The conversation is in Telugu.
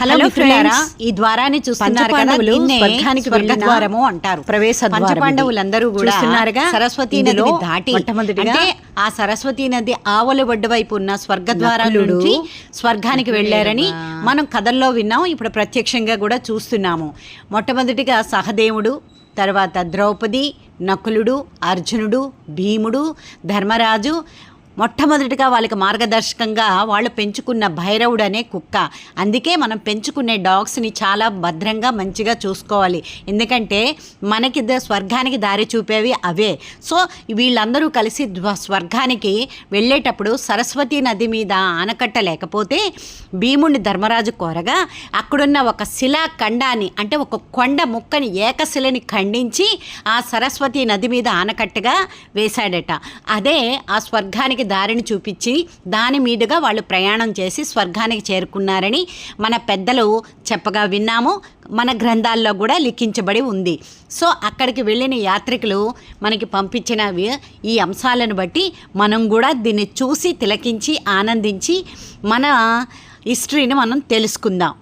Hello friends. ఈ ద్వారాన్ని చూస్తున్నారు కదా స్వర్గానికి స్వర్గద్వారము అంటారు ప్రవేశ. పంచపాండవులందరూ కూడా? సరస్వతీ నదిని దాటి అంటే ఆ సరస్వతీ నది ఆవల ఒడ్డు వైపు ఉన్న స్వర్గద్వారం నకులుడు, నుంచి స్వర్గానికి వెళ్ళారని. మనం కథల్లో విన్నాం ఇప్పుడు ప్రత్యక్షంగా కూడా చూస్తున్నాము మొట్టమొదటిగా సహదేవుడు తర్వాత ద్రౌపది నకులుడు అర్జునుడు భీముడు ధర్మరాజు మొట్టమొదటిగా వాళ్ళకి మార్గదర్శకంగా వాళ్ళు పెంచుకున్న భైరవుడు అనే కుక్క. అందుకే మనం పెంచుకునే డాగ్స్ని చాలా భద్రంగా మంచిగా చూసుకోవాలి. ఎందుకంటే మనకి ద- స్వర్గానికి దారి చూపేవి అవే. సో వీళ్ళందరూ కలిసి స్వర్గానికి వెళ్ళేటప్పుడు సరస్వతి నది మీద ఆనకట్ట లేకపోతే భీముడిని ధర్మరాజు కోరగా అక్కడున్న ఒక శిలా ఖండాన్ని అంటే ఒక కొండ ముక్కని ఏకశిలని ఖండించి ఆ సరస్వతి నది మీద ఆనకట్టగా వేశాడట. అదే ఆ స్వర్గానికి దారిని చూపించి దాని మీదుగా వాళ్ళు ప్రయాణం చేసి స్వర్గానికి చేరుకున్నారని మన పెద్దలు చెప్పగా విన్నాము. మన గ్రంథాల్లో కూడా లిఖించబడి ఉంది. సో అక్కడికి వెళ్ళిన యాత్రికులు మనకి పంపించినవి ఈ అంశాలను బట్టి మనం కూడా దీన్ని చూసి తిలకించి ఆనందించి మన హిస్టరీని మనం తెలుసుకుందాం.